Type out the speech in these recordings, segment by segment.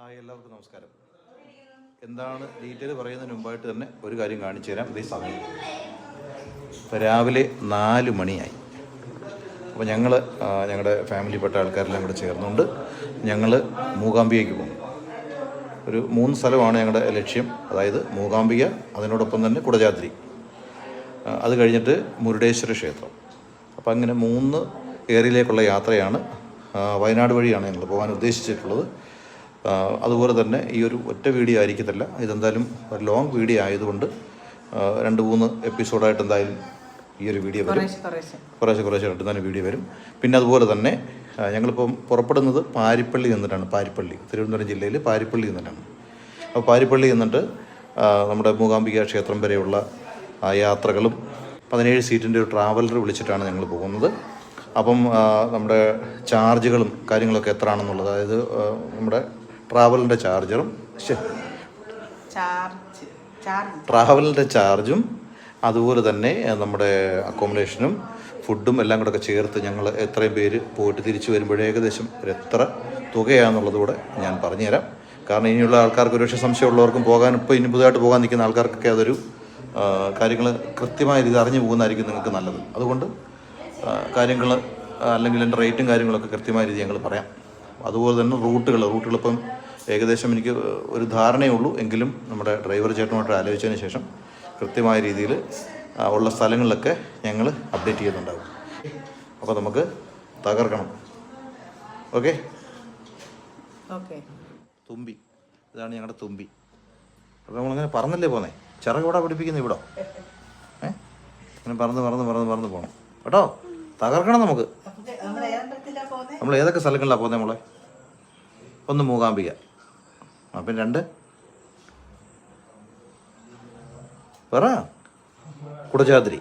Hi എല്ലാവർക്കും നമസ്കാരം. എന്താണ് ഡീറ്റെയിൽ പറയുന്നതിന് മുമ്പായിട്ട് തന്നെ ഒരു കാര്യം കാണിച്ചു തരാം. ഇതേ സമയം. ഇപ്പോൾ രാവിലെ നാല് മണിയായി. അപ്പോൾ ഞങ്ങൾ ഞങ്ങളുടെ ഫാമിലിപ്പെട്ട ആൾക്കാരെല്ലാം കൂടെ ചേർന്നുകൊണ്ട് ഞങ്ങൾ മൂകാംബികയ്ക്ക് പോകും ഒരു മൂന്ന് സ്ഥലമാണ് ഞങ്ങളുടെ ലക്ഷ്യം. അതായത് മൂകാംബിക അതിനോടൊപ്പം തന്നെ കുടജാദ്രി. അത് കഴിഞ്ഞിട്ട് മുരുടേശ്വര ക്ഷേത്രം. അപ്പോൾ അങ്ങനെ മൂന്ന് ഏരിയയിലേക്കുള്ള യാത്രയാണ് വയനാട് വഴിയാണ് ഞങ്ങൾ പോകാൻ ഉദ്ദേശിച്ചിട്ടുള്ളത്. ആ, അതുപോലെ തന്നെ ഈ ഒരു ഒറ്റ വീഡിയോ ആയിരിക്കത്തില്ല. ഇതെന്തായാലും ഒരു ലോങ് വീഡിയോ ആയതുകൊണ്ട് രണ്ട് മൂന്ന് എപ്പിസോഡായിട്ട് എന്തായാലും ഈ ഒരു വീഡിയോ വരും. കുറേശ്ശെ കുറേശ്ശെ. തന്നെ വീഡിയോ വരും. പിന്നെ അതുപോലെ തന്നെ ഞങ്ങളിപ്പം പുറപ്പെടുന്നത് പാരിപ്പള്ളി നിന്നിട്ടാണ് പാരിപ്പള്ളി തിരുവനന്തപുരം ജില്ലയിൽ പാരിപ്പള്ളി നിന്നിട്ടാണ് അപ്പോൾ പാരിപ്പള്ളി നിന്നിട്ട് നമ്മുടെ മൂകാംബിക ക്ഷേത്രം വരെയുള്ള യാത്രകളും പതിനേഴ് സീറ്റിന്റെ ഒരു ട്രാവലർ വിളിച്ചിട്ടാണ് ഞങ്ങൾ പോകുന്നത്. അപ്പം നമ്മുടെ ചാർജുകളും കാര്യങ്ങളൊക്കെ എത്രയാണെന്നുള്ളത് അതായത് നമ്മുടെ ട്രാവലിന്റെ ചാർജറും ട്രാവലിന്റെ ചാർജും അതുപോലെ തന്നെ നമ്മുടെ അക്കോമഡേഷനും ഫുഡും എല്ലാം കൂടെ ചേർത്ത് ഞങ്ങൾ എത്രയും പേര് പോയിട്ട് തിരിച്ചു വരുമ്പോഴേ ഏകദേശം എത്ര തുകയാണെന്നുള്ളതുകൂടെ ഞാൻ പറഞ്ഞുതരാം. കാരണം ഇനിയുള്ള ആൾക്കാർക്ക് ഒരുപക്ഷെ സംശയമുള്ളവർക്കും പോകാൻ ഇപ്പോൾ ഇനി പുതുതായിട്ട് പോകാൻ നിൽക്കുന്ന ആൾക്കാർക്കൊക്കെ അതൊരു കാര്യങ്ങൾ കൃത്യമായ രീതി അറിഞ്ഞു പോകുന്നതായിരിക്കും നിങ്ങൾക്ക് നല്ലത്. അതുകൊണ്ട് കാര്യങ്ങൾ അല്ലെങ്കിൽ എന്റെ റേറ്റും കാര്യങ്ങളൊക്കെ കൃത്യമായ രീതി ഞങ്ങൾ പറയാം. അതുപോലെ തന്നെ റൂട്ടുകൾ റൂട്ടുകൾ ഇപ്പം ഏകദേശം എനിക്ക് ഒരു ധാരണയേ ഉള്ളൂ എങ്കിലും നമ്മുടെ ഡ്രൈവർ ചേട്ടനുമായിട്ട് ആലോചിച്ചതിന് ശേഷം കൃത്യമായ രീതിയിൽ ഉള്ള സ്ഥലങ്ങളിലൊക്കെ ഞങ്ങൾ അപ്ഡേറ്റ് ചെയ്യുന്നുണ്ടാകും അപ്പോൾ നമുക്ക് തകർക്കണം. ഓക്കെ? ഓക്കെ. തുമ്പി. ഇതാണ് ഞങ്ങളുടെ തുമ്പി. അപ്പോൾ നമ്മളങ്ങനെ പറന്നല്ലേ പോന്നേ? ചിറക് ഇവിടെ പിടിപ്പിക്കുന്നു? ഇവിടോ? ഏ? അങ്ങനെ പറന്ന് പറന്ന് പറന്ന് പറന്ന് പോകണം കേട്ടോ? തകർക്കണം നമുക്ക്. നമ്മൾ ഏതൊക്കെ പോകുന്നത് നമ്മൾ ഏതൊക്കെ സ്ഥലങ്ങളിലാണ് പോകുന്നത് നമ്മളെ ഒന്ന് മൂകാംബിക. പിന്നെ രണ്ട്. പറ. കുടജാദ്രി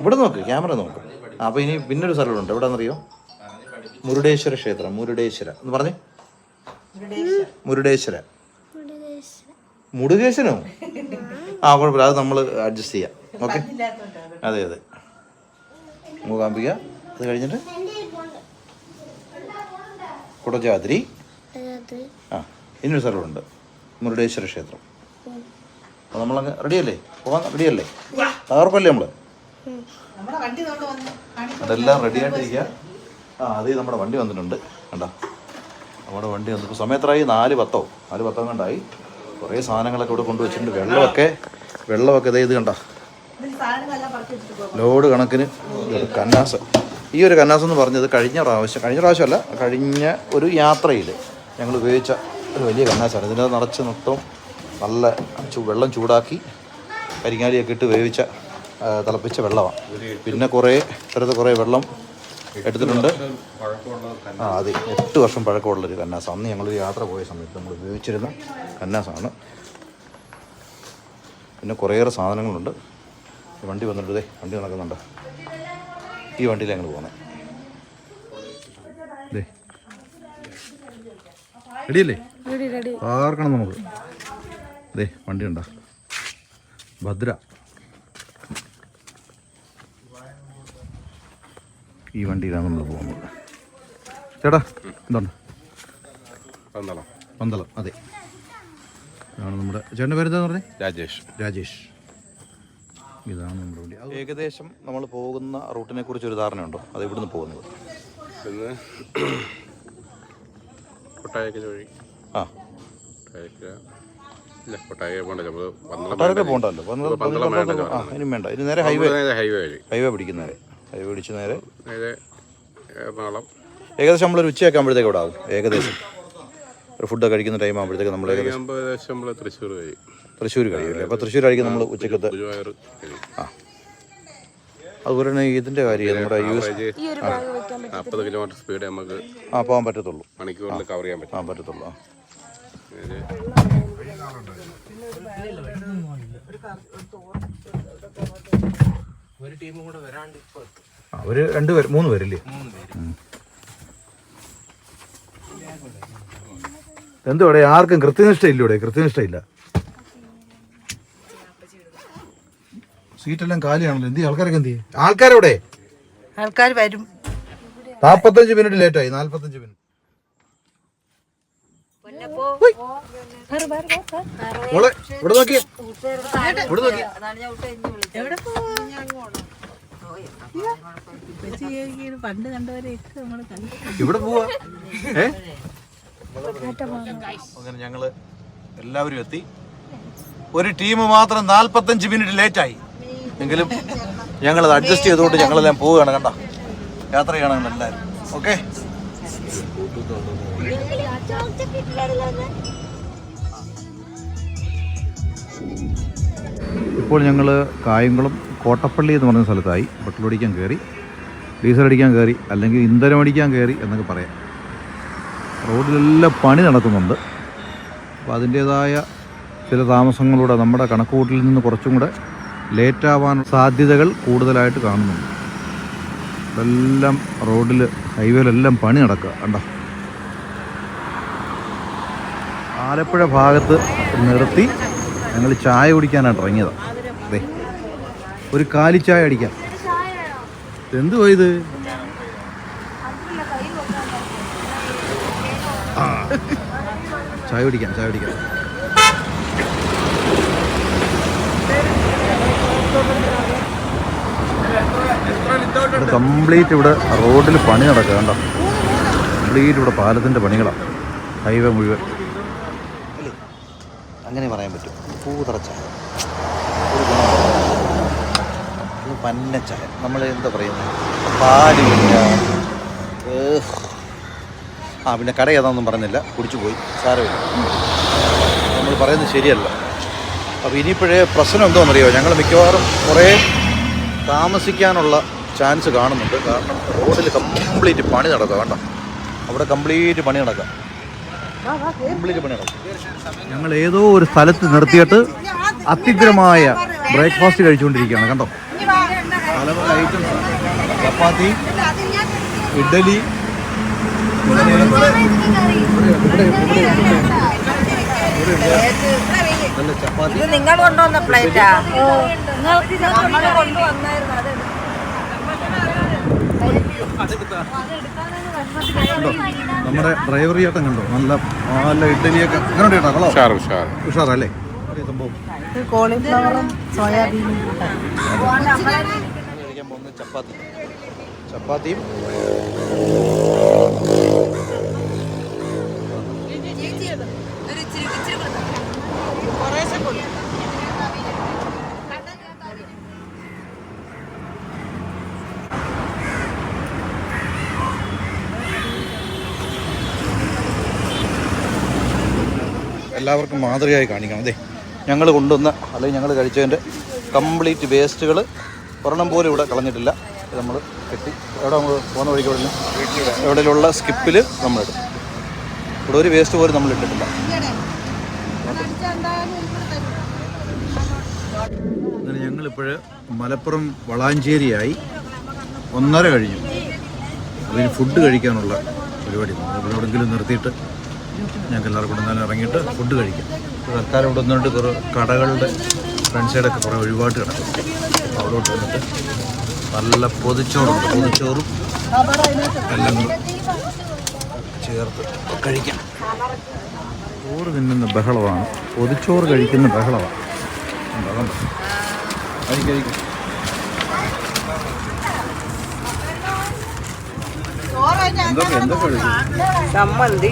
ഇവിടെ നോക്ക് ക്യാമറ നോക്ക്. അപ്പം അപ്പോൾ ഇനി പിന്നൊരു സ്ഥലമുണ്ട്. എവിടെയാണെന്നറിയോ മുരുടേശ്വര ക്ഷേത്രം മുരുടേശ്വര. എന്ന് പറഞ്ഞേ. മുരുടേശ്വര. മുരുകേശനോ ആ കുഴപ്പമില്ല. അത് നമ്മൾ അഡ്ജസ്റ്റ് ചെയ്യാം. ഓക്കെ? അതെ അതെ. മൂകാംബിക അത് കഴിഞ്ഞിട്ട്? കുടജാദ്രി ആ ഇന്നൊരു സ്ഥലമുണ്ട്. മുരുടേശ്വര ക്ഷേത്രം. അപ്പോൾ നമ്മളങ്ങ് റെഡിയല്ലേ? പോകാൻ റെഡിയല്ലേ? തകർപ്പല്ലേ നമ്മൾ അതെല്ലാം റെഡി ആയിട്ടിരിക്കുക ആ അത് നമ്മുടെ വണ്ടി വന്നിട്ടുണ്ട്. കണ്ടോ? നമ്മുടെ വണ്ടി വന്നു ഇപ്പോൾ സമയത്രായി? നാല് പത്തോ? നാല് പത്തോ കണ്ടായി കുറേ സാധനങ്ങളൊക്കെ ഇവിടെ കൊണ്ടുവച്ചിട്ടുണ്ട്. വെള്ളമൊക്കെ വെള്ളമൊക്കെ ദേ ഇത് കണ്ട? പോകും ലോഡ് കണക്കിന് ഒരു കന്നാസ്. ഈ ഒരു കന്നാസ് എന്ന് പറഞ്ഞത് കഴിഞ്ഞ പ്രാവശ്യം കഴിഞ്ഞ പ്രാവശ്യമല്ല കഴിഞ്ഞ ഒരു യാത്രയിൽ ഞങ്ങൾ ഉപയോഗിച്ച ഒരു വലിയ കണ്ണാസാണ് ഇതിന്റെ നിറച്ച് മൊത്തം നല്ല വെള്ളം ചൂടാക്കി കരിങ്ങാലിയൊക്കെ ഇട്ട് വേവിച്ച തിളപ്പിച്ച വെള്ളമാണ്. പിന്നെ കുറേ ഇത്തരത്തിൽ കുറേ വെള്ളം എടുത്തിട്ടുണ്ട്. ആ അതെ എട്ട് വർഷം പഴക്കമുള്ളൊരു കന്നാസ് അന്ന് ഞങ്ങളൊരു യാത്ര പോയ സമയത്ത് നമ്മൾ ഉപയോഗിച്ചിരുന്ന കന്നാസാണ് പിന്നെ കുറേയേറെ സാധനങ്ങളുണ്ട്. വണ്ടി വന്നിട്ട് വണ്ടി നടക്കുന്നുണ്ട്. ഈ വണ്ടിയിൽ ഞങ്ങൾ പോകുന്നത് ദേ റെഡിയല്ലേ? പാർക്കണം നമുക്ക്. ദേ വണ്ടി ഉണ്ടാ ഭദ്ര. ഈ വണ്ടിയിലാണ് നമ്മൾ പോകുന്നത്. ചേട്ടാ എന്താണ് പന്തളം. പന്തളം അതെ. ഇതാണ് നമ്മുടെ ചേട്ടന്റെ പേര് എന്താന്ന് പറഞ്ഞേ? രാജേഷ്. രാജേഷ്. ഇതാണ് നമ്മുടെ വണ്ടി. ഏകദേശം നമ്മൾ പോകുന്ന റൂട്ടിനെ കുറിച്ച് ഒരു ധാരണയുണ്ടോ. അത് ഇവിടുന്ന് പോകുന്നത്? പിന്നെ കൊട്ടായക്കര വഴി. ആ. കൊട്ടായക്കര ഇല്ല കൊട്ടായക്കര പോകണ്ട നമ്മൾ കൊട്ടാരൊക്കെ പോകണ്ടല്ലോ പന്തളം- പന്തളം വേണ്ട ആ ഇനി വേണ്ട. ഇനി നേരെ ഹൈവേ ഹൈവേ വഴി. ഹൈവേ പിടിക്കുന്ന നേരെ. ഹൈവേ പിടിച്ച് നേരെ നേരെ എറണാകുളം. ഏകദേശം നമ്മളൊരു ഉച്ചയൊക്കെ ആകുമ്പോഴത്തേക്ക് ഇവിടെ ആവും. ഏകദേശം. ഒരു ഫുഡ് കഴിക്കുന്ന ടൈം ആകുമ്പോഴത്തേക്ക് നമ്മൾ ഏകദേശം നമ്മൾ തൃശ്ശൂർ കഴിയും. തൃശ്ശൂർ കഴിയും അപ്പോൾ തൃശ്ശൂർ കഴിക്കും നമ്മൾ ഉച്ചക്കത്തെ വഴി അതുപോലെ തന്നെ ഇതിന്റെ കാര്യം നമ്മുടെ യൂസ് നാൽപ്പത് കിലോമീറ്റർ സ്പീഡ് നമുക്ക് ആ പോകാൻ പറ്റത്തുള്ളൂ. മണിക്കൂറിൽ കവർ ചെയ്യാൻ പറ്റും. ആ പറ്റത്തുള്ളൂ ഒരു രണ്ട് പേര് മൂന്ന് പേരില്ലേ? ഉം. എന്തുവാടെ ആർക്കും കൃത്യനിഷ്ഠ ഇല്ല ഇവിടെ കൃത്യനിഷ്ഠ ഇല്ല സീറ്റെല്ലാം കാലിയാണല്ലോ. എന്ത്? ആൾക്കാരൊക്കെ എന്ത് ചെയ്യും? ആൾക്കാരെവിടെ? ആൾക്കാർ വരും. നാൽപ്പത്തഞ്ച് മിനിറ്റ് ലേറ്റായി നാൽപ്പത്തഞ്ച് മിനിറ്റ്. മോളെ ഇവിടെ നോക്കിയേ. ഇവിടെ നോക്കി പണ്ട് കണ്ടവരെയൊക്കെ നമ്മൾ കണ്ടു ഇവിടെ പോവാ. ഏ? അങ്ങനെ ഞങ്ങൾ എല്ലാവരും എത്തി. ഒരു ടീം മാത്രം നാൽപ്പത്തഞ്ച് മിനിറ്റ് ലേറ്റായി എങ്കിലും ഞങ്ങളത് അഡ്ജസ്റ്റ് ചെയ്തുകൊണ്ട് ഞങ്ങളെല്ലാം പോവുകയാണ് കണ്ട? യാത്ര ചെയ്യണം എല്ലാവരും. ഓക്കെ ഇപ്പോൾ ഞങ്ങൾ കായംകുളം കോട്ടപ്പള്ളി എന്ന് പറഞ്ഞ സ്ഥലത്തായി പെട്രോളടിക്കാൻ കയറി ഡീസൽ അടിക്കാൻ കയറി അല്ലെങ്കിൽ ഇന്ധനം അടിക്കാൻ കയറി എന്നൊക്കെ പറയാം. റോഡിലെല്ലാം പണി നടക്കുന്നുണ്ട് അപ്പോൾ അതിന്റേതായ ചില താമസങ്ങളൂടെ നമ്മുടെ കണക്കുകൂട്ടിൽ നിന്ന് കുറച്ചും കൂടെ ലേറ്റ് ആവാൻ സാധ്യതകൾ കൂടുതലായിട്ട് കാണുന്നുണ്ട്. എല്ലാം റോഡിൽ ഹൈവേയിലെല്ലാം പണി നടക്കുക കണ്ടോ? ആലപ്പുഴ ഭാഗത്ത് നിർത്തി ഞങ്ങൾ ചായ കുടിക്കാനാണ് ഇറങ്ങിയതാണ് അതെ ഒരു കാലി ചായ അടിക്കാം. എന്തുവാ ഇത്? ആ ചായ കുടിക്കാം ചായ കുടിക്കാം. കംപ്ലീറ്റ് ഇവിടെ റോഡിൽ പണി നടക്കുക കണ്ടോ? കംപ്ലീറ്റ് ഇവിടെ പാലത്തിന്റെ പണികളാണ് ഹൈവേ മുഴുവൻ. അങ്ങനെ പറയാൻ പറ്റും. പൂ തറച്ച പന്ന നമ്മൾ എന്താ പറയുന്നത് ഏഹ്. ആ പിന്നെ കട ഏതാണെന്നും പറഞ്ഞില്ല. കുടിച്ചു പോയി. സാരമില്ല. നമ്മൾ പറയുന്നത് ശരിയല്ല. അപ്പോൾ ഇനിയിപ്പോഴേ പ്രശ്നം എന്തോന്നറിയോ? ഞങ്ങൾ മിക്കവാറും കുറേ താമസിക്കാനുള്ള ചാൻസ് കാണുന്നുണ്ട്. കാരണം റോഡിൽ കംപ്ലീറ്റ് പണി നടക്കുക കണ്ടോ അവിടെ കംപ്ലീറ്റ് പണി നടക്കാം. കംപ്ലീറ്റ് പണി നടക്കുക ഞങ്ങൾ ഏതോ ഒരു സ്ഥലത്ത് നിർത്തിയിട്ട് അത്യുഗ്രമായ ബ്രേക്ക്ഫാസ്റ്റ് കഴിച്ചുകൊണ്ടിരിക്കുകയാണ് കണ്ടോ? പല പല ഐറ്റംസ് ചപ്പാത്തി ഇഡലി നല്ല ചപ്പാത്തി നിങ്ങൾ കൊണ്ടുവന്ന പ്ലേറ്റാ നിങ്ങൾ കൊണ്ടുവന്നായിരുന്നു അത് കണ്ടോ നമ്മുടെ ഡ്രൈവർ ചേട്ടൻ കണ്ടോ? നല്ല നല്ല ഇഡ്ഡലിയൊക്കെ. അങ്ങനെ ചേട്ടാ കളോ ഉഷാറല്ലേ? സംഭവം കോളിഫ്ലവറും സോയാബീനും ചപ്പാത്തി. ചപ്പാത്തിയും എല്ലാവർക്കും മാതൃകയായി കാണിക്കണം. അതെ ഞങ്ങൾ കൊണ്ടുവന്ന അല്ലെങ്കിൽ ഞങ്ങൾ കഴിച്ചതിന്റെ കംപ്ലീറ്റ് വേസ്റ്റുകൾ ഒരെണ്ണം പോലും ഇവിടെ കളഞ്ഞിട്ടില്ല. നമ്മൾ കെട്ടി എവിടെ നമ്മൾ പോകുന്ന വഴിക്ക് എവിടെ എവിടെയുള്ള സ്കിപ്പിൽ ഇടും ഇവിടെ ഒരു വേസ്റ്റ് പോലും നമ്മൾ ഇട്ടിട്ടില്ല. അങ്ങനെ ഞങ്ങളിപ്പോൾ മലപ്പുറം വളാഞ്ചേരിയായി ഒന്നര കഴിഞ്ഞു. അതിന് ഫുഡ് കഴിക്കാനുള്ള പരിപാടി. ഇവിടെ എവിടെയെങ്കിലും നിർത്തിയിട്ട് ഞങ്ങൾക്ക് എല്ലാവർക്കും കൂടെ നല്ല ഇറങ്ങിയിട്ട് ഫുഡ് കഴിക്കാം. സർക്കാർ ഇവിടെ വന്നിട്ട് കുറേ കടകളുടെ ഫ്രണ്ട് സൈഡൊക്കെ കുറേ ഒഴിവാട്ട് കിടക്കും അവിടോട്ട് വന്നിട്ട് നല്ല പൊതിച്ചോറുണ്ട്. പൊതിച്ചോറും എല്ലാം കൂടെ ചേർത്ത് കഴിക്കാം. ചോറ് തിന്നുന്ന ബഹളമാണ്. പൊതിച്ചോറ് കഴിക്കുന്ന ബഹളമാണ്? കഴിക്ക്. എന്തൊക്കെ എന്തൊക്കെ ചമ്മന്തി.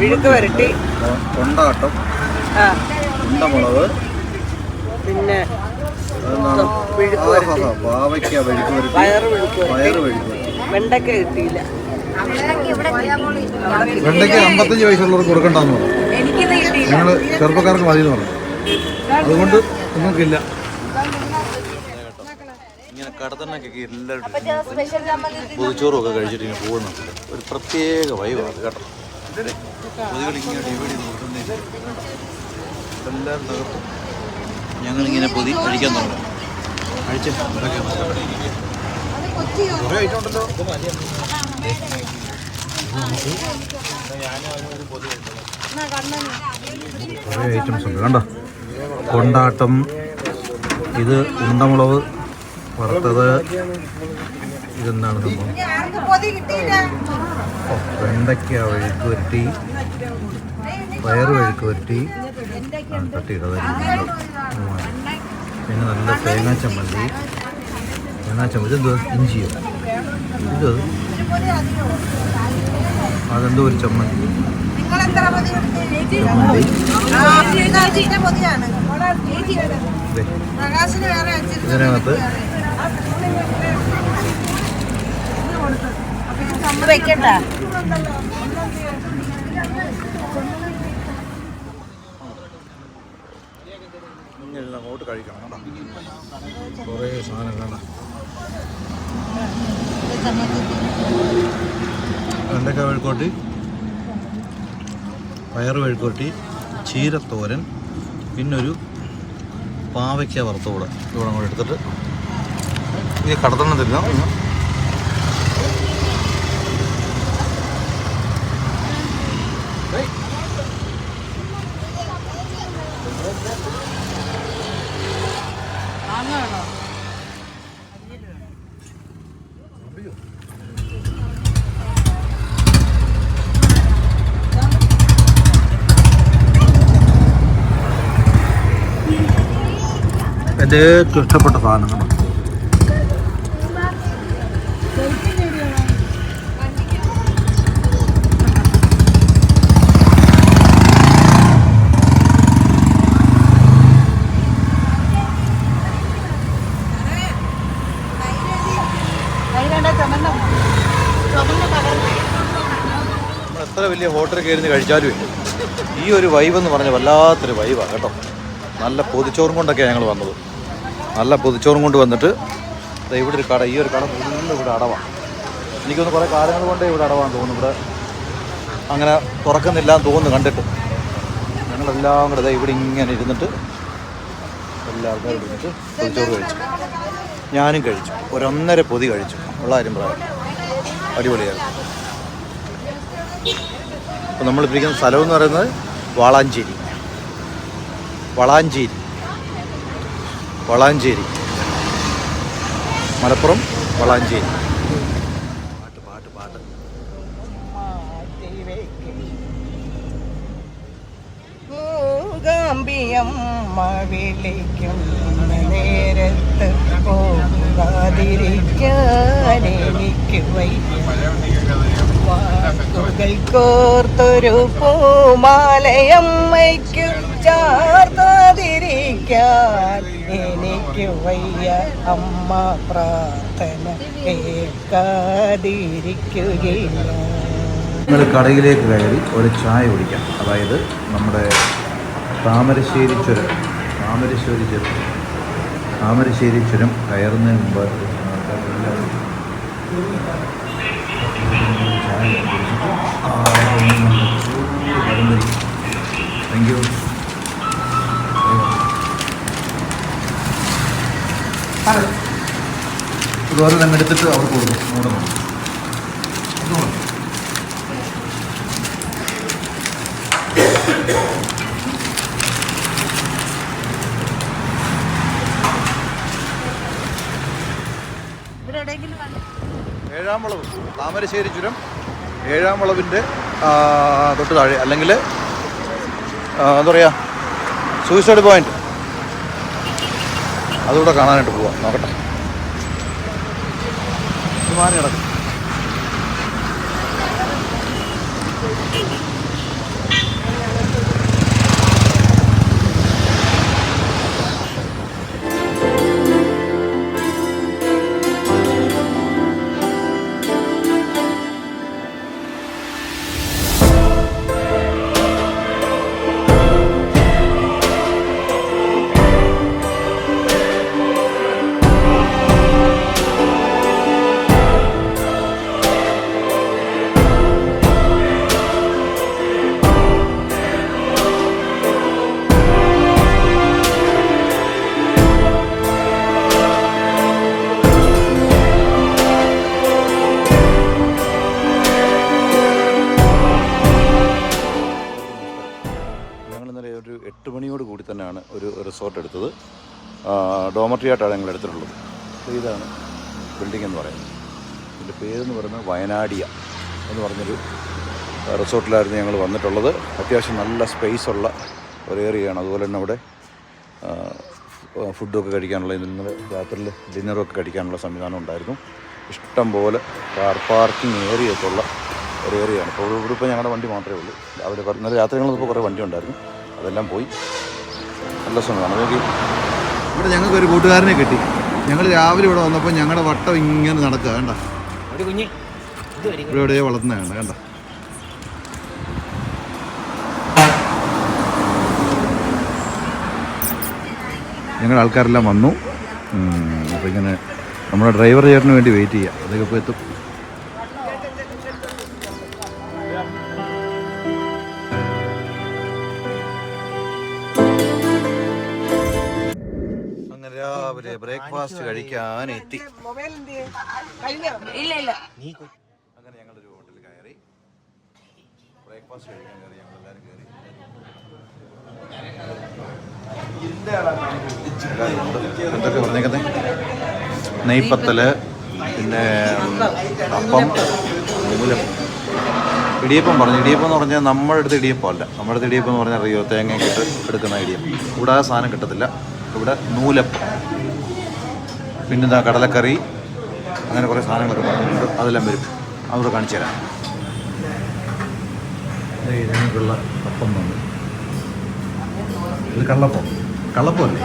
വിഴുക്ക് വരട്ടി. കൊണ്ടാട്ടം ഉണ്ടമുളക് പിന്നെ പാവയ്ക്ക വെഴുക്ക് വരട്ടി. പയറ് വിഴുക്ക് വരട്ടി. പയറ് വെഴുക്ക് വരട്ടി. വെണ്ടയ്ക്ക കിട്ടിയില്ല. വെണ്ടയ്ക്ക് അമ്പത്തഞ്ച് വയസ്സുള്ളവർക്ക് കൊടുക്കണ്ടെന്ന് പറഞ്ഞു. ഞങ്ങൾ ചെറുപ്പക്കാർക്ക് മതി എന്ന് പറഞ്ഞു. അതുകൊണ്ട് നിങ്ങൾക്കില്ല. ഇങ്ങനെ കടത്തണ്ണൊക്കെ എല്ലാവരും പുതുച്ചോറും ഒക്കെ കഴിച്ചിട്ട് ഇങ്ങനെ പോകുന്നുണ്ട്. ഒരു പ്രത്യേക വൈവാണ് കേട്ടോ. പൊതികൾ ഇങ്ങനെ തകർത്തും ഞങ്ങളിങ്ങനെ പൊതി കഴിക്കാൻ തുടങ്ങും. കഴിച്ച് കുറേ ഐറ്റം ഉണ്ടല്ലോ. കുറേ ഐറ്റംസ് ഉണ്ട്. കണ്ടോ? കൊണ്ടാട്ടം ഇത് ഉണ്ടമുളക് വറുത്തത് ഇതെന്താണ് സംഭവം? വെണ്ടയ്ക്ക വഴുക്ക് വരട്ടി പയറ് വഴുക്ക് വരട്ടി തട്ടിയിടത് പിന്നെ നല്ല തേങ്ങാ ചമ്മന്തി. തേങ്ങാ ചമ്മന്തി. എന്തോ ഇഞ്ചിയോ? ഇത് അതെന്തോ ഒരു ചമ്മന്തി. നിങ്ങൾ എത്ര പൊതി കിട്ടി ചമ്മന്തി ചേച്ചിന്റെ പൊതിയാണ് ദേ, പ്രകാശിന് വേറെ അഞ്ചിന് ഇതിനകത്ത് ഇങ്ങനെ അങ്ങോട്ട് വെണ്ടക്ക വെഴുക്കോട്ടി പയറ് വെഴുക്കോട്ടി ചീരത്തോരൻ പിന്നൊരു പാവയ്ക്ക വറുത്തുകൂടെ ഇവിടെ അങ്ങോട്ട് എടുത്തിട്ട്. ഈ കടത്തണം തരുന്ന എന്റെ ഏറ്റവും ഇഷ്ടപ്പെട്ട സാധനങ്ങൾ എത്ര വലിയ ഹോട്ടലിൽ കയറി കഴിച്ചാലും ഈ ഒരു വൈബ് എന്ന് പറഞ്ഞ വല്ലാത്തൊരു വൈബാണ് കേട്ടോ. നല്ല പൊതിച്ചോറും കൊണ്ടൊക്കെയാണ് ഞങ്ങൾ വന്നത്. നല്ല പൊതിച്ചോറും കൊണ്ട് വന്നിട്ട് ഇവിടെ ഒരു കട ഈ ഒരു കട ഫുള്ള് ഇവിടെ അടവാണ് എനിക്കൊന്ന് കുറേ കാലങ്ങൾ കൊണ്ടേ ഇവിടെ അടവാന്ന് തോന്നുന്നു. ഇവിടെ അങ്ങനെ തുറക്കുന്നില്ല എന്ന് തോന്നുന്നു കണ്ടിട്ട്. ഞങ്ങളെല്ലാം കൂടെ ഇവിടെ ഇങ്ങനെ ഇരുന്നിട്ട് എല്ലാ ആൾക്കാരും ഇരുന്നിട്ട് പൊതിച്ചോറ് കഴിച്ചു. ഞാനും കഴിച്ചു. ഒരൊന്നര പൊതി കഴിച്ചു. ഉള്ള കാര്യം പറയാം. അടിപൊളിയായിരുന്നു. അപ്പോൾ നമ്മളിപ്പിരിക്കുന്ന സ്ഥലം എന്ന് പറയുന്നത് വാളാഞ്ചേരി. വളാഞ്ചേരി. വളാഞ്ചേരി. മലപ്പുറം വളാഞ്ചേരി. പാട്ട് പാട്ട് പാട്ട്. മൂകാംബിയമ്മ വിളിക്കും നേരത്ത് പോകാതിരിക്കാനെനിക്ക് വാക്കുകൾ കോർത്തൊരു പൂമാലയമ്മയ്ക്കു ചാർത്താതിരിക്കാൻ എനിക്ക് വയ്യ അമ്മ പ്രാർത്ഥന കേൾക്കാതിരിക്കുകയില്ല നിങ്ങൾ കടയിലേക്ക് കയറി ഒരു ചായ കുടിക്കാം. അതായത് നമ്മുടെ താമരശ്ശേരി ചുരം. താമരശ്ശേരി ചുരം. താമരശ്ശേരി ചുരം കയറുന്നതിന് മുമ്പ് താങ്ക് യു ഇതുപോലെ തന്നെ എടുത്തിട്ട് അവർക്ക് കൊടുക്കും. ഇതുകൊണ്ട്. ഏഴാം വളവ്. താമരശ്ശേരി ചുരം. ഏഴാം വളവിന്റെ തൊട്ട് താഴെ. അല്ലെങ്കിൽ എന്താ പറയുക സൂയിസൈഡ് പോയിന്റ് അതുകൂടെ കാണാനായിട്ട് പോവാം. നോക്കട്ടെ. മാറി കിടക്കും തന്നെയാണ് ഒരു റിസോർട്ട് എടുത്തത്. ഡോമട്രിയായിട്ടാണ് ഞങ്ങൾ എടുത്തിട്ടുള്ളത്. ഇതാണ് ബിൽഡിംഗ് എന്ന് പറയുന്നത്. അതിന്റെ പേരെന്ന് പറയുന്നത് വയനാടിയ എന്ന് പറഞ്ഞൊരു റിസോർട്ടിലായിരുന്നു ഞങ്ങൾ വന്നിട്ടുള്ളത്. അത്യാവശ്യം നല്ല സ്പേസ് ഉള്ള ഒരു ഏരിയയാണ് അതുപോലെ തന്നെ അവിടെ ഫുഡൊക്കെ കഴിക്കാനുള്ള ഇന്നലെ രാത്രിയിൽ ഡിന്നറൊക്കെ കഴിക്കാനുള്ള സംവിധാനം ഉണ്ടായിരുന്നു. ഇഷ്ടം പോലെ കാർ പാർക്കിംഗ് ഏരിയ ഒക്കെ ഉള്ള ഒരു ഏരിയയാണ് ഇപ്പോൾ ഇവിടെ ഇപ്പോൾ ഞങ്ങളുടെ വണ്ടി മാത്രമേ ഉള്ളൂ. കുറേ- ഇന്നലെ രാത്രി ഞങ്ങളിപ്പോൾ കുറേ വണ്ടി ഉണ്ടായിരുന്നു. അതെല്ലാം പോയി. നല്ല അതെങ്കിൽ ഇവിടെ ഞങ്ങൾക്ക് ഒരു കൂട്ടുകാരനെ കിട്ടി. ഞങ്ങൾ രാവിലെ ഇവിടെ വന്നപ്പോൾ ഞങ്ങളുടെ വട്ടം ഇങ്ങനെ നടക്കുക കണ്ട? ഒരു കുഞ്ഞ്. ഇത് ഇവിടെ എവിടെയോ വളർത്തുന്നതാണ് കണ്ട? ഞങ്ങളുടെ ആൾക്കാരെല്ലാം വന്നു. അപ്പോൾ ഇങ്ങനെ നമ്മുടെ ഡ്രൈവർ ചേട്ടന് വേണ്ടി വെയിറ്റ് ചെയ്യാം. അതൊക്കെ ഇപ്പോൾ എത്തും. ബ്രേക്ക്ഫാസ്റ്റ് കഴിക്കാൻ എത്തി. മൊബൈൽ എന്ത് കഴിഞ്ഞോ? ഇല്ല ഇല്ല. അങ്ങനെ ഞങ്ങളൊരു ഹോട്ടലിൽ കയറി. ബ്രേക്ക്ഫാസ്റ്റ് കഴിക്കാൻ കയറി ഞങ്ങൾ എല്ലാവരും കയറി എന്തൊക്കെ പറഞ്ഞേക്കുന്നത് നെയ്പ്പത്തൽ പിന്നെ അപ്പം മൂലം. ഇടിയപ്പം പറഞ്ഞു. ഇടിയപ്പം എന്ന് പറഞ്ഞാൽ നമ്മുടെ അടുത്ത് ഇടിയപ്പം അല്ല. നമ്മുടെ അടുത്ത് ഇടിയപ്പം എന്ന് പറഞ്ഞാൽ അറിയോ തേങ്ങ ഇട്ട് എടുക്കുന്ന ഇടിയപ്പം. കൂടാതെ ആ സാധനം കിട്ടത്തില്ല. ഇവിടെ നൂലപ്പം. പിന്നെന്താ കടലക്കറി? അങ്ങനെ കുറേ സാധനങ്ങളൊക്കെ പറഞ്ഞിട്ടുണ്ട്. അതെല്ലാം വരും. അതുകൂടെ കാണിച്ചു തരാം. ഇതിനുള്ള അപ്പം വന്നു. ഇത് കള്ളപ്പം. കള്ളപ്പം അല്ലേ?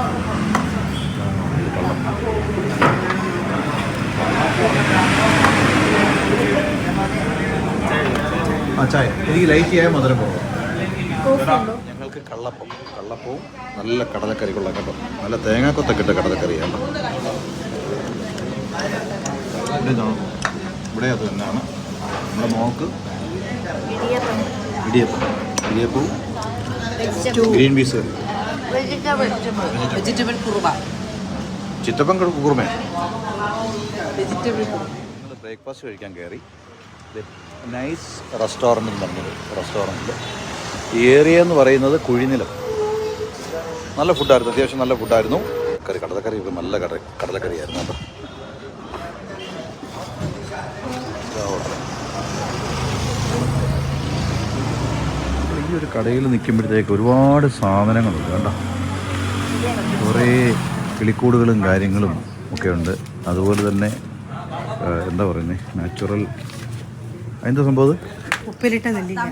ആ, ചായ. എനിക്ക് ലൈറ്റ് ചെയ്യാൻ മധുരം പോകും. ഞങ്ങൾക്ക് കള്ളപ്പം. കള്ളപ്പവും നല്ല കടലക്കറി കൊള്ളാം കേട്ടോ നല്ല തേങ്ങാക്കൊത്തൊക്കെ ഇട്ട കടലക്കറി കേട്ടോ ഇവിടെ അത് തന്നെയാണ്. നമ്മുടെ മോക്ക് ഇടിയപ്പം. ഇടിയപ്പവും ഗ്രീൻ പീസ് വെജിറ്റബിൾ കുറുമ. ചിറ്റപ്പം കുറുമേ. ബ്രേക്ക്ഫാസ്റ്റ് കഴിക്കാൻ കയറി. നൈസ് റെസ്റ്റോറന്റ് എന്ന് പറഞ്ഞത് റെസ്റ്റോറന്റിൽ ഏരിയ എന്ന് പറയുന്നത് കുഴിനിലം. നല്ല ഫുഡായിരുന്നു അത്യാവശ്യം നല്ല ഫുഡായിരുന്നു കറി കടലക്കറി നല്ല കറി കടലക്കറിയായിരുന്നു കേട്ടോ ഇതാ order. ഈ ഒരു കടയിൽ നിൽക്കുമ്പോഴത്തേക്ക് ഒരുപാട് സാധനങ്ങളുണ്ട് കണ്ടോ? കുറേ കിളിക്കൂടുകളും കാര്യങ്ങളും ഒക്കെ ഉണ്ട്. അതുപോലെ തന്നെ എന്താ പറയുന്നത് നാച്ചുറൽ അതിന്റെ സംഭവം അത്? ഉപ്പിലിട്ട നെല്ലിക്ക.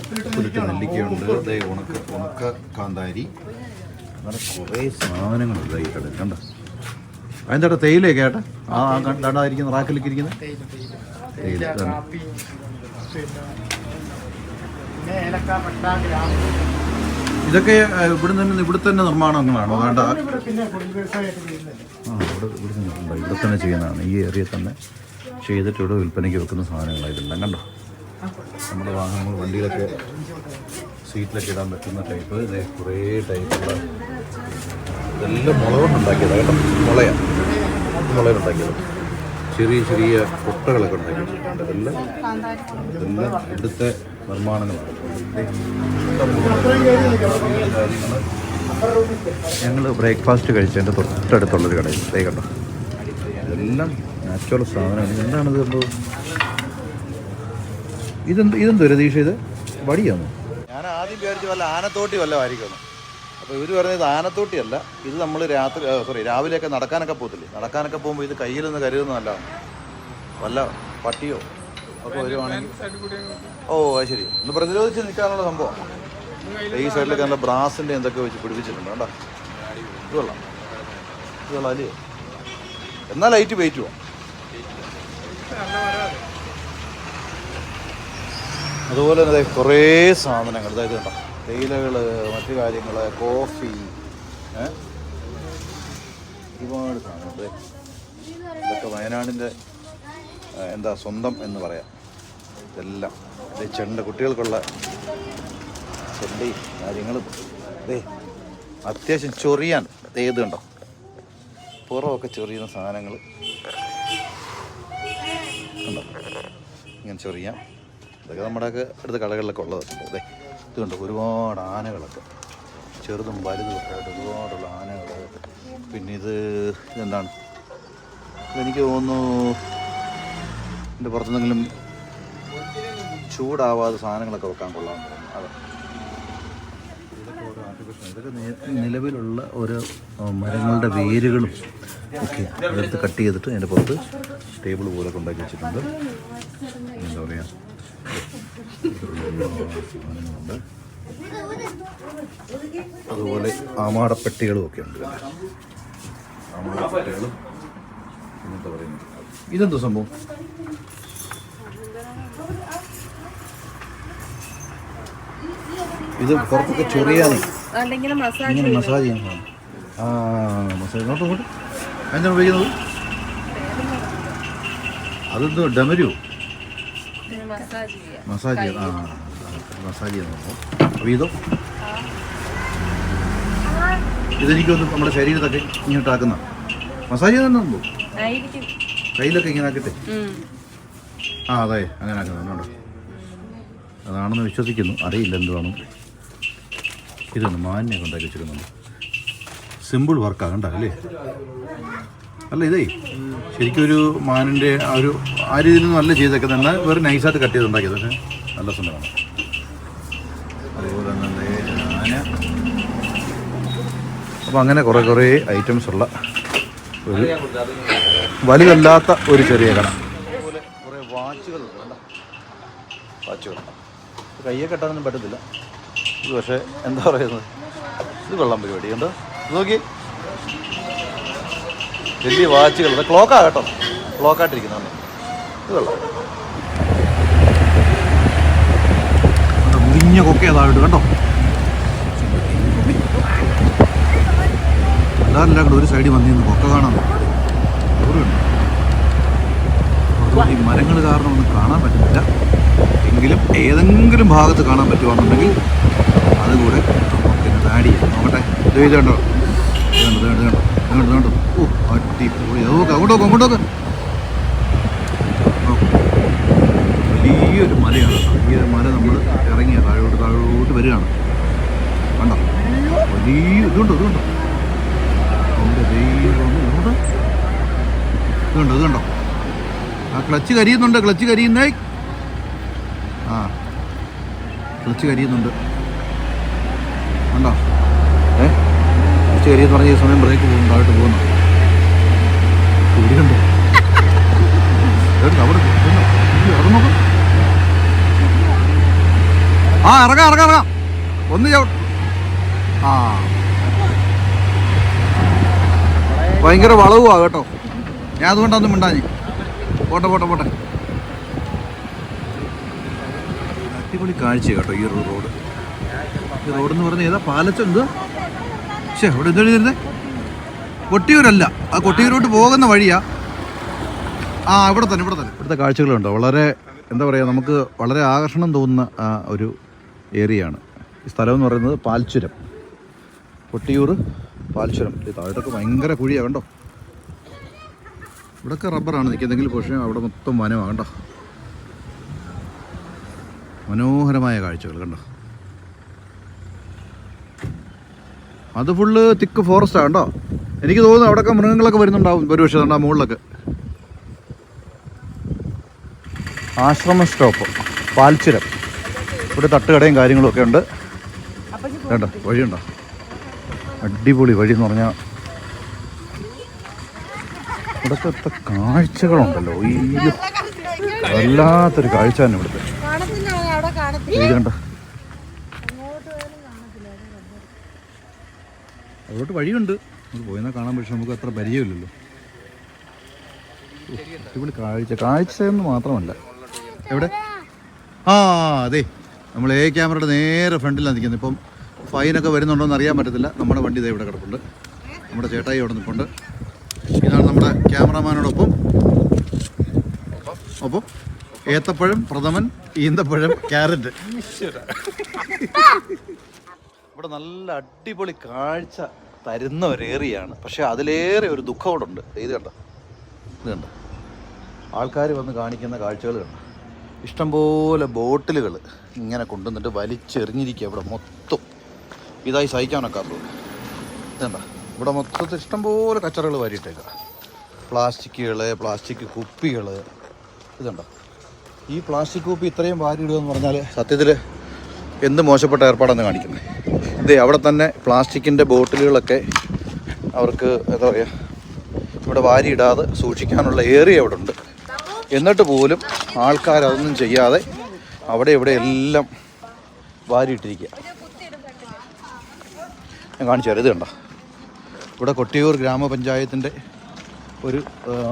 ഉപ്പിലിട്ട നെല്ലിക്കയുണ്ട്. അതേ ഉണക്ക ഉണക്ക കാന്താരി അങ്ങനെ കുറേ സാധനങ്ങളുണ്ട് ഈ കടയിൽ കണ്ട? അതിന്റെ തേയിലയൊക്കെ ഏട്ടാ ആ കണ്ടായിരിക്കുന്ന റാക്കിലേക്ക് ഇരിക്കുന്നത് തേയില ഇതൊക്കെ ഇവിടെ തന്നെ ഇവിടെ തന്നെ നിർമ്മാണങ്ങളാണോ? വേണ്ട ആ ഇവിടെ ഇവിടെ തന്നെ ഉണ്ട്. ഇവിടെ തന്നെ ചെയ്യുന്നതാണ്. ഈ ഏരിയ തന്നെ ചെയ്തിട്ട് ഇവിടെ വിൽപ്പനയ്ക്ക് വെക്കുന്ന സാധനങ്ങളാണ് ഇതെല്ലാം. കണ്ടോ? നമ്മുടെ വാഹനങ്ങൾ വണ്ടിയിലൊക്കെ സീറ്റിലൊക്കെ ഇടാൻ പറ്റുന്ന ടൈപ്പ് ഇതേ കുറേ ടൈപ്പുള്ള ഇതെല്ലാം മുള കൊണ്ടുണ്ടാക്കിയതാണ് കേട്ടോ. മുളയാണ് മുളയിലുണ്ടാക്കിയത്. ചെറിയ ചെറിയ കൊട്ടകളൊക്കെ ഉണ്ടാക്കിയിട്ടുണ്ട്. ഇതെല്ലാം ഇതെല്ലാം ഇവിടുത്തെ കാര്യങ്ങൾ ഞങ്ങൾ ബ്രേക്ക്ഫാസ്റ്റ് കഴിച്ചതിന്റെ തൊട്ടടുത്തുള്ളൊരു കടയിൽ. ഇതേ കണ്ടോ? ഇതെല്ലാം നാച്ചുറൽ സാധനമാണ്. എന്താണിത് എന്തോ? ഇതെന്ത് ഇതെന്ത് രതീഷ ഇത്? വടിയാണോ? ഞാൻ ആദ്യം വിചാരിച്ചു വല്ല ആനത്തോട്ടി വല്ല ആയിരിക്കും അപ്പോൾ ഇവർ പറഞ്ഞത് ആനത്തോട്ടിയല്ല. ഇത് നമ്മൾ രാത്രി സോറി രാവിലെയൊക്കെ നടക്കാനൊക്കെ പോകത്തില്ലേ? നടക്കാനൊക്കെ പോകുമ്പോൾ ഇത് കയ്യിൽ നിന്ന് കരുതുന്നതല്ല വല്ല പട്ടിയോ? ഒക്കെ വരുവാണെങ്കിൽ ഓ അത് ശരി. ഒന്ന് പ്രതിരോധിച്ച് നിൽക്കാനുള്ള സംഭവം. ഈ സൈഡിലൊക്കെ നല്ല ബ്രാസിന്റെ എന്തൊക്കെ വെച്ച് പിടിപ്പിച്ചിട്ടുണ്ട്? കേട്ടോ ഇത് കൊള്ളാം. ഇത് കൊള്ളാം അല്ലേ? എന്നാൽ ലൈറ്റ് വെയിറ്റ് പോവാം അതുപോലെ തന്നെ കുറേ സാധനങ്ങൾ. അതായത് കണ്ടോ? തേയിലകൾ മറ്റു കാര്യങ്ങൾ കോഫി ഏ? ഒരുപാട് ദേ. ഇതൊക്കെ വയനാടിന്റെ എന്താ സ്വന്തം എന്ന് പറയാം. ഇതെല്ലാം. ചെണ്ട കുട്ടികൾക്കുള്ള ചെണ്ടയും കാര്യങ്ങളും. അതേ അത്യാവശ്യം ചൊറിയാൻ. കണ്ടോ? പുറമൊക്കെ ചൊറിയുന്ന സാധനങ്ങൾ. കണ്ടോ? ഇങ്ങനെ ചൊറിയാം. ഇതൊക്കെ നമ്മുടെയൊക്കെ അടുത്ത കടകളിലൊക്കെ ഉള്ളത്. അതെ ദേ ഇത് ഒരുപാട് ആനകളൊക്കെ. ചെറുതും വലുതും ഒക്കെ ആയിട്ട് ഒരുപാടുള്ള ആനകൾ പിന്നെ ഇത് ഇതെന്താണ്? എനിക്ക് തോന്നുന്നു എന്റെ പുറത്തുനിന്നെങ്കിലും ചൂടാവാതെ സാധനങ്ങളൊക്കെ വെക്കാൻ കൊള്ളാൻ തോന്നുന്നു. അതെ. ഇതൊക്കെ നിലവിലുള്ള ഒരു മരങ്ങളുടെ വേരുകളും ഒക്കെ എടുത്ത് കട്ട് ചെയ്തിട്ട് അതിന്റെ പുറത്ത് ടേബിൾ പോലൊക്കെ ഉണ്ടാക്കി വെച്ചിട്ടുണ്ട്. എന്താ പറയുക അതുപോലെ ആമാടപ്പെട്ടികളും ഒക്കെ ഉണ്ട്. ആമാടപ്പെട്ടികളും എന്താ പറയുന്നത്? ഇതെന്താ സംഭവം? ഇത് പുറത്തൊക്കെ ചൊറിയാതെ ഇങ്ങനെ മസാജ് ചെയ്യാൻ. ആ മസാജ് നോട്ട് നോട്ട് എന്താണ് ഉപയോഗിക്കുന്നത്? അതെന്തോ ഡമരു. മസാജ് ചെയ്യാം. ആ മസാജ് ചെയ്യാൻ നോക്കും. അപ്പോൾ ഇതോ? ഇതെനിക്കൊന്ന് നമ്മുടെ ശരീരത്തൊക്കെ ഇങ്ങോട്ടാക്കുന്ന. മസാജ് ചെയ്യുന്നുണ്ടോ ആയിരിക്കും. കയ്യിലൊക്കെ ഇങ്ങനെ ആക്കിട്ട്. ആ അതെ അങ്ങനെ ആക്കുന്നുണ്ടോ അതാണെന്ന് വിശ്വസിക്കുന്നു. അറിയില്ല എന്തുവാണ് ഇതൊന്ന് മാന്യം ഉണ്ടാക്കി വെച്ചിരുന്നുണ്ട് സിമ്പിൾ വർക്കാണ് കണ്ട അല്ലേ? അല്ല ഇതേ ശരിക്കും ഒരു മാനിന്റെ ആ ഒരു ആ രീതിയിൽ നിന്നും നല്ല ചെയ്തേക്കുന്നത് എന്നാൽ വെറും നൈസായിട്ട് കട്ട് ചെയ്തുണ്ടാക്കിയത്. പക്ഷേ നല്ല സുന്ദരമാണ്. അതുപോലെ തന്നെ അപ്പം ആന. അപ്പോൾ അങ്ങനെ കുറേ കുറേ ഐറ്റംസ് ഉള്ള ഒരു വലുതല്ലാത്ത ഒരു ചെറിയ കട. അതുപോലെ കുറേ വാച്ചുകളുണ്ട് വാച്ചുകൾ. കയ്യെ കെട്ടാനൊന്നും പറ്റത്തില്ല. ഇത് പക്ഷേ എന്താ പറയുന്നത്? ഇത് വെള്ളം പരിപാടി. കണ്ടോ? നോക്കി. വലിയ വാച്ചുകൾ. ക്ലോക്ക് ക്ലോക്കാ കേട്ടോ ക്ലോക്കായിട്ടിരിക്കുന്നതാണ് ഇത് വെള്ളം മുറിഞ്ഞ കൊക്ക. കേട്ടോ എല്ലാവരും കൂടെ ഒരു സൈഡിൽ വന്നിരുന്നു. കൊക്ക കാണാൻ. അതുകൊണ്ട് ഈ മരങ്ങൾ കാരണം ഒന്നും കാണാൻ പറ്റുന്നില്ല. എങ്കിലും ഏതെങ്കിലും ഭാഗത്ത് കാണാൻ പറ്റുവാണെന്നുണ്ടെങ്കിൽ അതുകൂടെ നമുക്ക് ആഡ് ചെയ്യാം. നോക്കട്ടെ. ഇത് നോക്ക്. വലിയൊരു മലയാണ്. ഈ മല നമ്മൾ ഇറങ്ങിയ താഴോട്ട് താഴോട്ട് വരികയാണ്. കണ്ടോ? വലിയ ഇതുണ്ടോ? ഇതുണ്ടോ? എന്റെ ദൈവം ഇതുണ്ടോ? ഇതുണ്ടോ കണ്ടോ ആ ക്ലച്ച് കരിയുന്നുണ്ട് ക്ലച്ച് കരിയുന്നേ. ആ ക്ലച്ച് കരിയുന്നുണ്ട്. കണ്ടോ ഏ ക്ലച്ച് കരിയെന്ന് പറഞ്ഞ ഈ സമയം ബ്രേക്ക് പോകും താഴോട്ട് പോകുന്നു. കുടിയുണ്ടോ അവിടെ നോക്ക്. ആ ഇറങ്ങാം ഇറങ്ങാം ഇറങ്ങാം. ഒന്ന് ആ. ഭയങ്കര വളവുവാ കേട്ടോ. ഞാൻ അതുകൊണ്ടൊന്നും മിണ്ടാഞ്ഞ്. പോട്ടെ പോട്ടെ പോട്ടെ. അടിപൊളി കാഴ്ച കേട്ടോ ഈ ഒരു റോഡ്. ഈ റോഡ് എന്ന് പറഞ്ഞാൽ ഏതാ പാലച്ച എന്ത് അവിടെ എന്താ എഴുതിയിരുന്നേ? കൊട്ടിയൂരല്ല. ആ കൊട്ടിയൂരോട്ട് പോകുന്ന വഴിയാ. ആ ഇവിടെ തന്നെ ഇവിടെ തന്നെ. ഇവിടുത്തെ കാഴ്ചകളുണ്ടോ? വളരെ എന്താ പറയുക നമുക്ക് വളരെ ആകർഷണം തോന്നുന്ന ഒരു ഏരിയയാണ്. ഈ സ്ഥലം എന്ന് പറയുന്നത് പാൽച്ചുരം. കൊട്ടിയൂർ പാൽച്ചുരം. താഴോട്ടൊക്കെ ഭയങ്കര കുഴിയാണ് കണ്ടോ? ഇവിടെയൊക്കെ റബ്ബറാണ്. നിൽക്കുന്നതെങ്കിൽ പക്ഷേ അവിടെ മൊത്തം വനമാണ് കണ്ടോ? മനോഹരമായ കാഴ്ചകൾ കണ്ടോ? അത് ഫുള്ള് തിക്ക് ഫോറസ്റ്റാണ് കേട്ടോ എനിക്ക് തോന്നുന്നു അവിടെയൊക്കെ മൃഗങ്ങളൊക്കെ വരുന്നുണ്ടാവും ഒരു പക്ഷേ ആ മുകളിലൊക്കെ. ആശ്രമ സ്റ്റോപ്പ് പാൽച്ചുരം. ഇവിടെ തട്ടുകടയും കാര്യങ്ങളും ഒക്കെ ഉണ്ട് വേണ്ട വഴിയുണ്ടോ? അടിപൊളി വഴി എന്ന് പറഞ്ഞാൽ ഇവിടുത്തെ കാഴ്ചകളുണ്ടല്ലോ. ഈ വല്ലാത്തൊരു കാഴ്ച തന്നെ ഇവിടുത്തെ. അതോട്ട് വഴിയുണ്ട്. നമുക്ക് പോയെന്നാൽ കാണാൻ പക്ഷെ നമുക്ക് അത്ര പരിചയമില്ലല്ലോ. ഇവിടെ കാഴ്ച കാഴ്ച. എന്ന് മാത്രമല്ല. എവിടെ? ആ അതെ. നമ്മൾ എ ക്യാമറയുടെ നേരെ ഫ്രണ്ടിലാണ് നിൽക്കുന്നത്. ഇപ്പം ഫൈനൊക്കെ വരുന്നുണ്ടോ എന്ന് അറിയാൻ പറ്റത്തില്ല. നമ്മുടെ വണ്ടി ഇതേ ഇവിടെ കിടപ്പുണ്ട്. നമ്മുടെ ചേട്ടായി അവിടെ നിൽപ്പുണ്ട്. ഇതാണ് നമ്മുടെ ക്യാമറമാനോടൊപ്പം. ഒപ്പം ഏത്തപ്പഴം പ്രഥമൻ ഈന്തപ്പഴം ക്യാരറ്റ്. ഇവിടെ നല്ല അടിപൊളി കാഴ്ച തരുന്ന ഒരു ഏറിയാണ്. പക്ഷെ അതിലേറെ ഒരു ദുഃഖം അവിടെ ഉണ്ട്. ഇത് കണ്ട? ഇത് കണ്ട? ആൾക്കാർ വന്ന് കാണിക്കുന്ന കാഴ്ചകൾ കണ്ട? ഇഷ്ടംപോലെ ബോട്ടിലുകൾ ഇങ്ങനെ കൊണ്ടുവന്നിട്ട് വലിച്ചെറിഞ്ഞിരിക്കുക ഇവിടെ മൊത്തം. ഇതായി സഹിക്കാനൊക്കാത്തത് ഇതണ്ട ഇവിടെ മൊത്തത്തിൽ ഇഷ്ടംപോലെ കച്ചറകൾ വാരിയിട്ടേക്കുക പ്ലാസ്റ്റിക്കുകൾ പ്ലാസ്റ്റിക് കുപ്പികൾ ഇതുണ്ടോ? ഈ പ്ലാസ്റ്റിക് കുപ്പി ഇത്രയും വാരിയിടുക എന്ന് പറഞ്ഞാൽ സത്യത്തിൽ എന്ത് മോശപ്പെട്ട ഏർപ്പാടാണ് കാണിക്കുന്നത്? ഇതേ അവിടെ തന്നെ പ്ലാസ്റ്റിക്കിന്റെ ബോട്ടിലുകളൊക്കെ അവർക്ക് എന്താ പറയുക ഇവിടെ വാരിയിടാതെ സൂക്ഷിക്കാനുള്ള ഏരിയ അവിടെ ഉണ്ട്. എന്നിട്ട് പോലും ആൾക്കാരതൊന്നും ചെയ്യാതെ അവിടെ ഇവിടെ എല്ലാം വാരിയിട്ടിരിക്കുക. ഞാൻ കാണിച്ചു തരാം ഇത് കണ്ടോ? ഇവിടെ കൊട്ടിയൂർ ഗ്രാമപഞ്ചായത്തിന്റെ ഒരു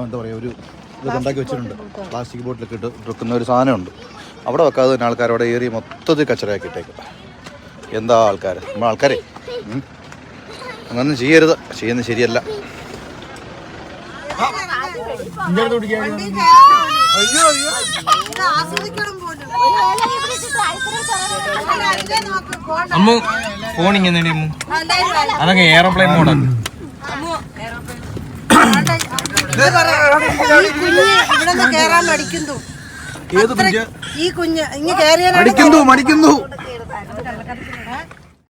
എന്താ പറയുക ഒരു ഇത് ഉണ്ടാക്കി വെച്ചിട്ടുണ്ട്. പ്ലാസ്റ്റിക് ബോട്ടിലൊക്കെ ഇട്ട് വെക്കുന്ന ഒരു സാധനമുണ്ട്. അവിടെ വെക്കാതെ തന്നെ ആൾക്കാർ അവിടെ ഏറി മൊത്തത്തിൽ കച്ചറയാക്കി ഇട്ടേക്കും എന്താ ആൾക്കാർ നമ്മൾ ആൾക്കാരെ. അങ്ങനൊന്നും ചെയ്യരുത്. ചെയ്യുന്നത് ശരിയല്ല. അയ്യോ അയ്യോ ഇത് ആസ്വദിക്കണം പോലും അതിലെ നോക്ക് പോണ്ട. അമ്മു. ഫോണിങ്ങനെ അതൊക്കെ എയർപ്ലെയിൻ മോഡാണ് ഇവിടെ കേറാൻ മടിക്കുന്നു ഈ കുഞ്ഞ് ഇങ്ങ് കേറിയാൽ മടിക്കുന്നു മടിക്കുന്നു